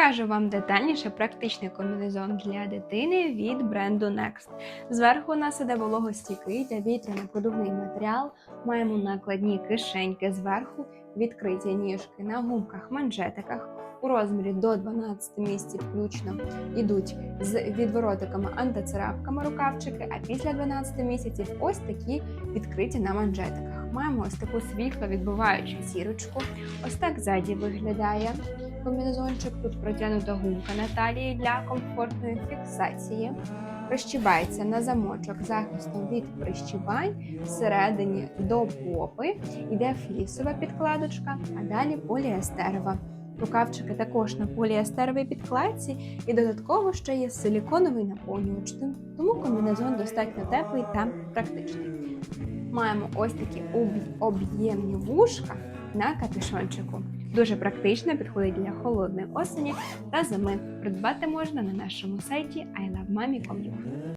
Покажу вам детальніше практичний комбінезон для дитини від бренду Next. Зверху у нас іде вологостійкий та вітряно-продувний матеріал. Маємо накладні кишеньки зверху, відкриті ніжки на гумках, манжетиках. У розмірі до 12 місяців включно йдуть з відворотиками антицарапками рукавчики, а після 12 місяців ось такі відкриті на манжетиках. Маємо ось таку світло відбиваючу сірочку. Ось так ззаді виглядає комбінезончик. Тут протягнута гумка на талії для комфортної фіксації. Прищібається на замочок захистом від прищібань всередині до попи. Йде флісова підкладочка, а далі поліестерова. Рукавчики також на поліестеровій підкладці і додатково ще є силіконовий наповнювач, тому комбінезон достатньо теплий та практичний. Маємо ось такі об'ємні вушка на капюшончику. Дуже практично підходить для холодної осені та зими. Придбати можна на нашому сайті ilovemami.com.ua.